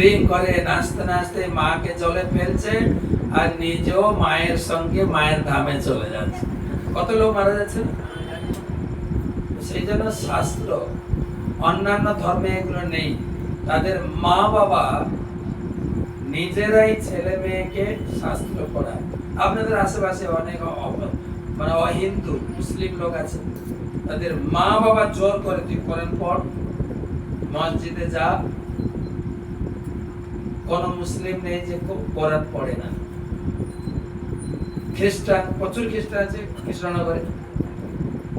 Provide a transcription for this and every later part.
Drink করে, নাচতে নাচতে মাকে জলে ফেলছে আর নিজেও মায়ের সঙ্গে মায়ের ধামে চলে যাচ্ছে। কত লোক মারা যাচ্ছে? সেই জন্য শাস্ত্র, অন্যান্য ধর্মে এগুলো নেই। তাদের মা বাবা নিজেরাই ছেলে মেয়েকে শাস্ত্র পড়ায়। আপনাদের আশেপাশে অনেক মানে অহিন্দু, মুসলিম লোক আছে। তাদের মা বাবা জোর করে তুই করেন পর মসজিদে যা কোন মুসলিম নেই যে কোরআন পড়ে না। খ্রিস্টান, প্রচুর খ্রিস্টান আছে কৃষ্ণনগরে।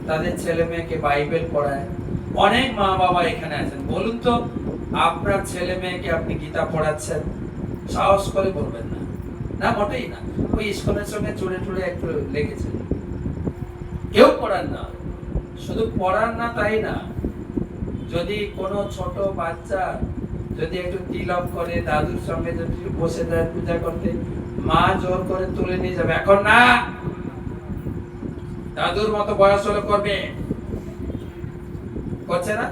তাদের ছেলে মেয়েকে বাইবেল পড়ায়। অনেক মা বাবা এখানে আছেন। বলুন তো, আপনার ছেলে মেয়েকে আপনি গীতা পড়াচ্ছেন? সাহস করে বলবেন না। না, মোটেই না। ওই স্কুলের সঙ্গে চুড়ে টুড়ে একটু লেগেছে। কেউ পড়ান না। শুধু পড়ান না তাই না। যদি কোনো ছোট বাচ্চা যদি একটু তিলক করে, দাদুর সঙ্গে যদি বসে যায় পূজা করতে, মা জোর করে তুলে নিয়ে যাবে। এখন না! দাদুর মতো বয়স হলে করবে। করছে না?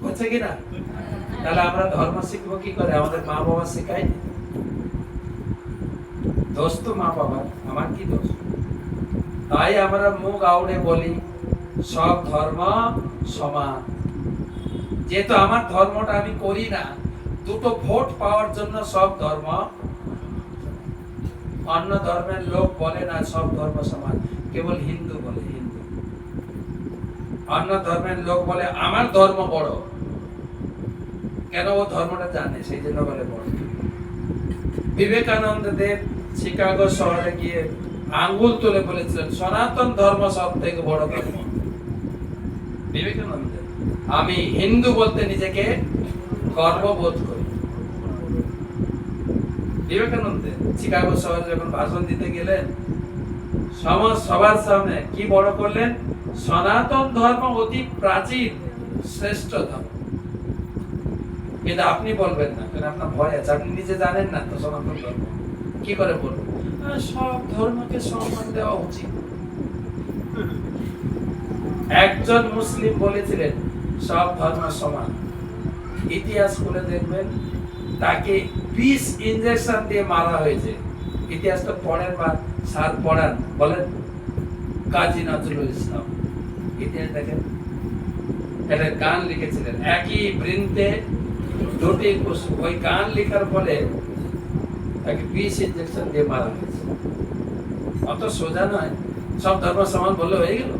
করছে কি না? তাহলে আমরা ধর্ম শিখব কি করে? আমাদের মা বাবা শেখায়। দোষ তো মা বাবার, আমার কি দোষ? তাই আমরা মুখ আউড়ে বলি, সব ধর্ম সমান। যেহেতু আমার ধর্মটা আমি করি না, দুটো ভোট পাওয়ার জন্য সব ধর্ম, অন্য ধর্মের লোক বলে না সব ধর্ম সমান, কেবল হিন্দু বলে হিন্দু। অন্য ধর্মের লোক বলে আমার ধর্ম বড়। কেন ও ধর্মটা জানে? সেই জন্য বলে বড়। বিবেকানন্দ দেব শিকাগো শহরে গিয়ে আঙ্গুল তুলে বলেছিলেন, সনাতন ধর্ম সব থেকে বড় ধর্ম। বিবেকানন্দ। আমি হিন্দু বলতে নিজেকে গর্ববোধ করি। বিবেকানন্দ শিকাগো শহরে যখন ভাষণ দিতে গেলেন সমাজ সবার সামনে কি বড় করলেন? সনাতন ধর্ম অতি প্রাচীন শ্রেষ্ঠ ধর্ম। কিন্তু আপনি বলবেন না কারণ আপনার ভয় আছে? আপনি নিজে জানেন না তো সনাতন ধর্ম। কি করে বলবেন? আহ, সব ধর্মকে সম্মান দেওয়া উচিত। একজন মুসলিম বলেছিলেন সব ধর্ম সমান। ইতিহাস খুলে দেখবেন, তাকে বিষ ইঞ্জেকশন দিয়ে মারা হয়েছে। ইতিহাসটা পড়েন বা স্যার পড়ান, বলেন কাজী নজরুল ইসলাম। ইতিহাস দেখেন, একটা গান লিখেছিলেন, একই বৃন্তে দুটি ওই গান লেখার ফলে তাকে বিষ ইঞ্জেকশন দিয়ে মারা হয়েছে। অত সোজা নয়, সব ধর্ম সমান বললে হয়ে গেল।